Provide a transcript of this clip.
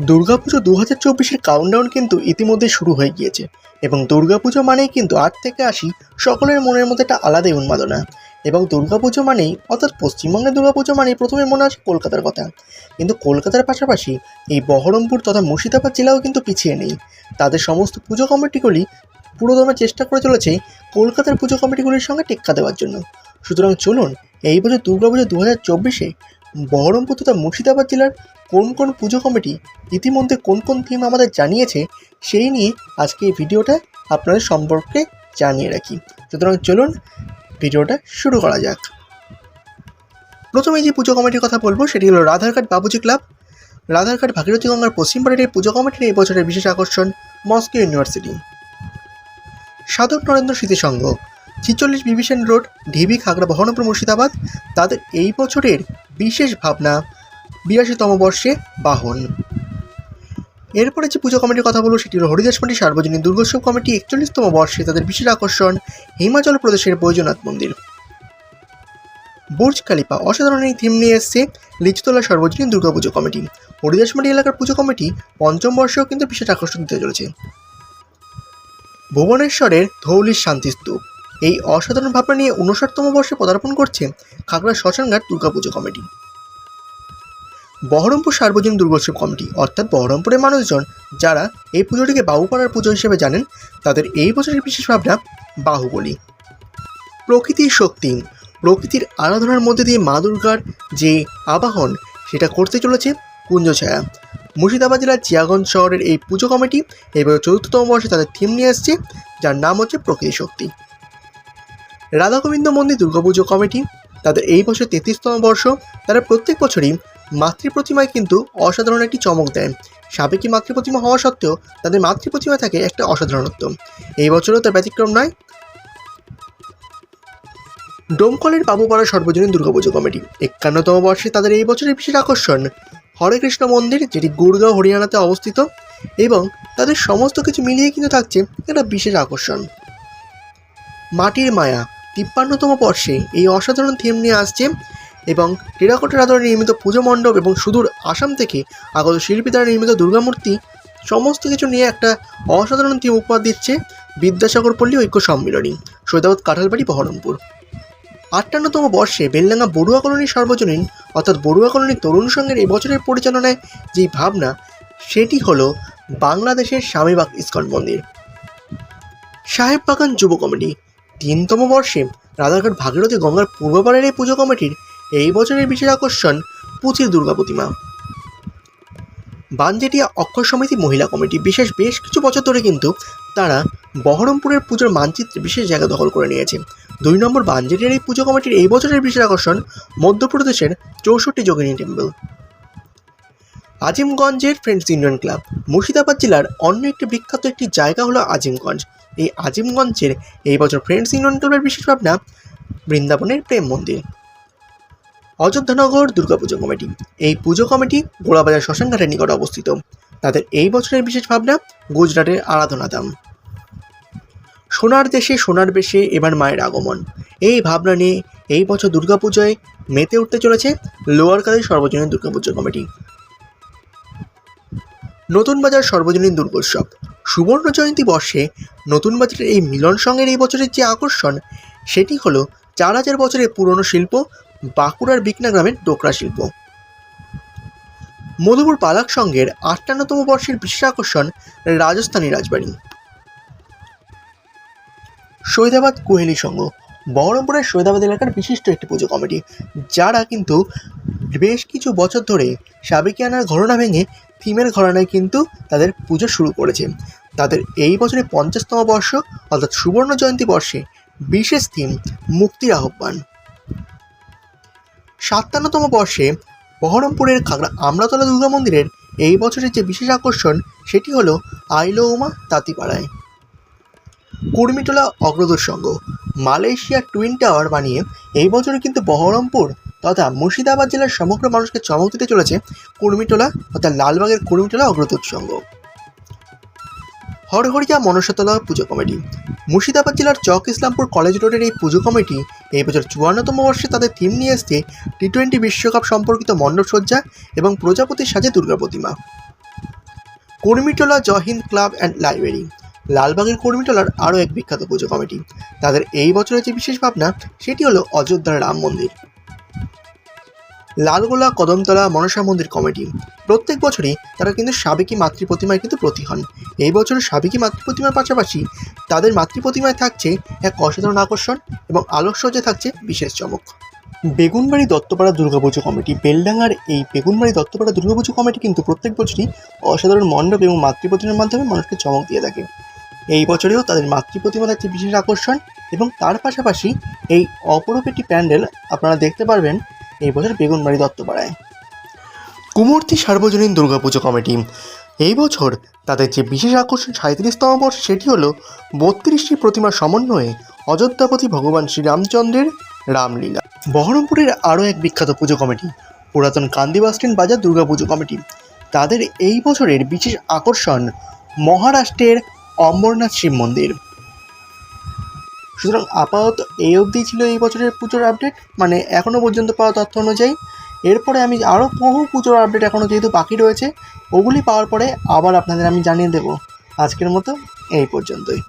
দুর্গাপুজো দু হাজার চব্বিশের কাউন্টডাউন কিন্তু ইতিমধ্যে শুরু হয়ে গিয়েছে। এবং দুর্গাপুজো মানেই কিন্তু আট থেকে আশি সকলের মনের মধ্যে একটা আলাদাই উন্মাদনা। এবং দুর্গাপুজো মানেই, অর্থাৎ পশ্চিমবঙ্গের দুর্গাপুজো মানেই প্রথমে মনে আসে কলকাতার কথা। কিন্তু কলকাতার পাশাপাশি এই বহরমপুর তথা মুর্শিদাবাদ জেলাও কিন্তু পিছিয়ে নেই। তাদের সমস্ত পুজো কমিটিগুলি পুরোদমে চেষ্টা করে চলেছে কলকাতার পুজো কমিটিগুলির সঙ্গে টেক্কা দেওয়ার জন্য। সুতরাং চলুন, এই বছর দুর্গাপুজো দু হাজার চব্বিশে বহরমপুর তথা মুর্শিদাবাদ জেলার কোন কোন পুজো কমিটি ইতিমধ্যে কোন কোন থিম আমাদের জানিয়েছে সেই নিয়ে আজকে এই ভিডিওটা আপনাদের সম্পর্কে জানিয়ে রাখি। সুতরাং চলুন ভিডিওটা শুরু করা যাক। প্রথমে যে পুজো কমিটির কথা বলব সেটি হলো রাধারঘাট বাবুজি ক্লাব। রাধারঘাট ভাগীরথী গঙ্গার পশ্চিম পাড়ের এই পুজো কমিটির এই বছরের বিশেষ আকর্ষণ মস্কো ইউনিভার্সিটি। সাধক নরেন্দ্র স্মৃতি সংঘ, ছিচল্লিশ বিভীষণ রোড, ঢিবি খাগড়া বহরমপুর মুর্শিদাবাদ, তাদের এই বছরের বিশেষ ভাবনা বিরাশিতম বর্ষে বাহন এরপরে যে পুজো কমিটির কথা বলব, সেটি হল হরিদাস মাটি সার্বজনীন দুর্গোৎসব কমিটি একচল্লিশতম বর্ষে তাদের বিশেষ আকর্ষণ হিমাচল প্রদেশের বৈদ্যনাথ মন্দির। বুর্জ খালিফা অসাধারণ এই থিম নিয়ে এসছে লিচুতলা সর্বজনীন দুর্গাপুজো কমিটি। হরিদাসমাটি এলাকার পুজো কমিটি পঞ্চম বর্ষেও কিন্তু বিশেষ আকর্ষণ দিতে চলেছে। ভুবনেশ্বরের ধৌলির শান্তিস্তূপ এই অসাধারণ ভাবনা নিয়ে উনষাটতম বর্ষে পদার্পণ করছে খাগড়া শ্মশানঘাট দুর্গাপুজো কমিটি। বহরমপুর সার্বজনীন দুর্গোৎসব কমিটি, অর্থাৎ বহরমপুরের মানুষজন যারা এই পুজোটিকে বাহুপাড়ার পুজো হিসেবে জানেন, তাদের এই বছরের বিশেষ ভাবনা বাহুবলী। প্রকৃতির শক্তি, প্রকৃতির আরাধনার মধ্যে দিয়ে মা দুর্গার যে আবাহন, সেটা করতে চলেছে কুঞ্জছায়া মুর্শিদাবাদ জেলার জিয়াগঞ্জ শহরের এই পুজো কমিটি এবার চতুর্থতম বর্ষে তাদের থিম নিয়ে আসছে যার নাম হচ্ছে প্রকৃতি শক্তি। রাধা গোবিন্দ মন্দির দুর্গাপুজো কমিটি, তাদের এই বছর তেত্রিশতম বর্ষ, তারা প্রত্যেক বছরই মাতৃ প্রতিমায় কিন্তু অসাধারণ একটি চমক দেয়। সাবেকি মাতৃ প্রতিমা হওয়া সত্ত্বেও তাদের মাতৃ প্রতিমা থাকে একটা অসাধারণত্ব। এই বছরও তার ব্যতিক্রম নয়। ডোমকলের বাবুপাড়া সর্বজনীন দুর্গাপুজো কমিটি। একান্নতম বর্ষে তাদের এই বছরের বিশেষ আকর্ষণ, হরে কৃষ্ণ মন্দির, যেটি গুড়গাঁও হরিয়ানাতে অবস্থিত, এবং তাদের সমস্ত কিছু মিলিয়ে কিন্তু থাকছে একটা বিশেষ আকর্ষণ। মাটির মায়া, তিপ্পান্নতম বর্ষে এই অসাধারণ থিম নিয়ে আসছে এবং টেরাকোটার আদরে নির্মিত পুজো মণ্ডপ এবং সুদূর আসাম থেকে আগত শিল্পী দ্বারা নির্মিত দুর্গামূর্তি সমস্ত কিছু নিয়ে একটা অসাধারণ থিম উপহার দিচ্ছে বিদ্যাসাগর পল্লী ঐক্য সম্মিলনী, সৈদাবাদ কাঁঠালবাড়ি, বহরমপুর। আটান্নতম বর্ষে বেলডাঙ্গা বড়ুয়া কলোনির সর্বজনীন, অর্থাৎ বড়ুয়া কলোনির তরুণ সংঘের এই বছরের পরিচালনায় যেই ভাবনা, সেটি হলো বাংলাদেশের স্বামীবাগ ইস্কন মন্দির। সাহেববাগান যুব কমিটি, তিনতম বর্ষে রাধারঘাট ভাগীরথী গঙ্গার পূর্বপাড়ের এই পুজো কমিটির এই বছরের বিশেষ আকর্ষণ পুচির দুর্গা প্রতিমা। বানজেটিয়া অক্ষর সমিতি মহিলা কমিটি বিশেষ বেশ কিছু বছর ধরে কিন্তু তারা বহরমপুরের পুজোর মানচিত্রে বিশেষ জায়গা দখল করে নিয়েছে। দুই নম্বর বানজেটিয়ার এই পুজো কমিটির এই বছরের বিশেষ আকর্ষণ মধ্যপ্রদেশের চৌষট্টি যোগিনী টেম্পল। আজিমগঞ্জের ফ্রেন্ডস ইউনিয়ন ক্লাব, মুর্শিদাবাদ জেলার অন্য একটি বিখ্যাত একটি জায়গা হলো আজিমগঞ্জ। এই আজিমগঞ্জের এই বছর ফ্রেন্ডস ইউনিয়ন ক্লাবের বিশেষ ভাবনা বৃন্দাবনের প্রেম মন্দির। অযোধ্যানগর দুর্গাপুজো কমিটি। এই পুজো কমিটি গোড়াবাজার শ্মশানঘাটের নিকট অবস্থিত। তাদের এই বছরের বিশেষ ভাবনা, গুজরাটের আরাধনা ধাম সোনার দেশে সোনার বেশে এবার মায়ের আগমন। এই ভাবনা নিয়ে এই বছর দুর্গাপুজোয় মেতে উঠতে চলেছে লোয়ার কালের সর্বজনীন দুর্গাপুজো কমিটি। নতুন বাজার সর্বজনীন দুর্গোৎসব। সুবর্ণ জয়ন্তী বর্ষে নতুন বাজারের এই মিলন সঙ্গের এই বছরের যে আকর্ষণ, সেটি হলো চার হাজার বছরের পুরনো শিল্প বাঁকুড়ার বিকনা গ্রামের ডোকরা শিল্প। মধুপুর পালাক সংঘের আটান্নতম বর্ষের বিশেষ আকর্ষণ রাজস্থানী রাজবাড়ি। সৈদাবাদ কোহেলি সংঘ, বহরমপুরের সৈদাবাদ এলাকার বিশিষ্ট একটি পুজো কমিটি, যারা কিন্তু বেশ কিছু বছর ধরে সাবেকিয়ানার ঘটনা ভেঙে থিমের ঘরানায় কিন্তু তাদের পুজো শুরু করেছে। তাদের এই বছরে পঞ্চাশতম বর্ষ, অর্থাৎ সুবর্ণ জয়ন্তী বর্ষে বিশেষ থিম মুক্তির আহ্বান। সাতান্নতম বর্ষে বহরমপুরের খাগড়া আমরাতলা দুর্গা মন্দিরের এই বছরের যে বিশেষ আকর্ষণ, সেটি হলো আইলো Uma তাঁতিপাড়ায়। Kurmitola Agradoot Sangha, Malaysia twin tower বানিয়ে এই বছরে কিন্তু বহরমপুর তথা মুর্শিদাবাদ জেলার সমগ্র মানুষকে চমক দিতে চলেছে কুর্মিটোলা অর্থাৎ লালবাগের কুর্মিটোলা অগ্রদূত সংঘ। হরহরিয়া মনসাতলা পুজো কমিটি। মুর্শিদাবাদ জেলার চক ইসলামপুর কলেজ রোডের এই পুজো কমিটি এই বছর চুয়ান্নতম বর্ষে তাদের থিম নিয়ে এসছে টি টোয়েন্টি বিশ্বকাপ সম্পর্কিত মণ্ডপসজ্জা এবং প্রজাপতির সাজে দুর্গা প্রতিমা। Karmitola Jai Hind club and library. লালবাগের কর্মীটোলার আরও এক বিখ্যাত পুজো কমিটি। তাদের এই বছরের যে বিশেষ ভাবনা, সেটি হলো অযোধ্যার রাম মন্দির। লালগোলা কদমতলা মনসা মন্দির কমিটি প্রত্যেক বছরই তারা কিন্তু সাবেকি মাতৃ প্রতিমায় কিন্তু প্রতি হন এই বছর সাবেকি মাতৃ প্রতিমার পাশাপাশি তাদের মাতৃ প্রতিমায় থাকছে এক অসাধারণ আকর্ষণ এবং আলোকসজ্জা থাকছে বিশেষ চমক। বেগুনবাড়ি দত্তপাড়া দুর্গাপুজো কমিটি বেলডাঙ্গার এই বেগুনবাড়ি দত্তপাড়া দুর্গাপুজো কমিটি কিন্তু প্রত্যেক বছরই অসাধারণ মণ্ডপ এবং মাতৃ প্রতিমার মাধ্যমে মানুষকে চমক দিয়ে থাকে। এই বছরেও তাদের মাতৃ প্রতিমা থাকছে বিশেষ আকর্ষণ এবং তার পাশাপাশি এই অপরূপ একটি প্যান্ডেল আপনারা দেখতে পারবেন এই বছর বেগুনবাড়ি দত্তপাড়ায় কুমূর্তি সার্বজনীন দুর্গাপুজো কমিটি। এই বছর তাদের যে বিশেষ আকর্ষণ সাঁত্রিশতম বর্ষ সেটি হলো বত্রিশটি প্রতিমার সমন্বয়ে অযোধ্যাপতি ভগবান শ্রীরামচন্দ্রের রামলীলা। বহরমপুরের আরও এক বিখ্যাত পুজো কমিটি, পুরাতন কান্দি বাস স্ট্যান্ড বাজার দুর্গাপুজো কমিটি। তাদের এই বছরের বিশেষ আকর্ষণ মহারাষ্ট্রের অম্বরনাথ শিব মন্দির। সুতরাং আপাতত এই অবধি ছিল এই বছরের পুজোর আপডেট মানে এখনও পর্যন্ত পাওয়া তথ্য অনুযায়ী। এরপরে আমি আরও বহু পুজোর আপডেট এখনও যেহেতু বাকি রয়েছে, ওগুলি পাওয়ার পরে আবার আপনাদের আমি জানিয়ে দেব। আজকের মতো এই পর্যন্তই।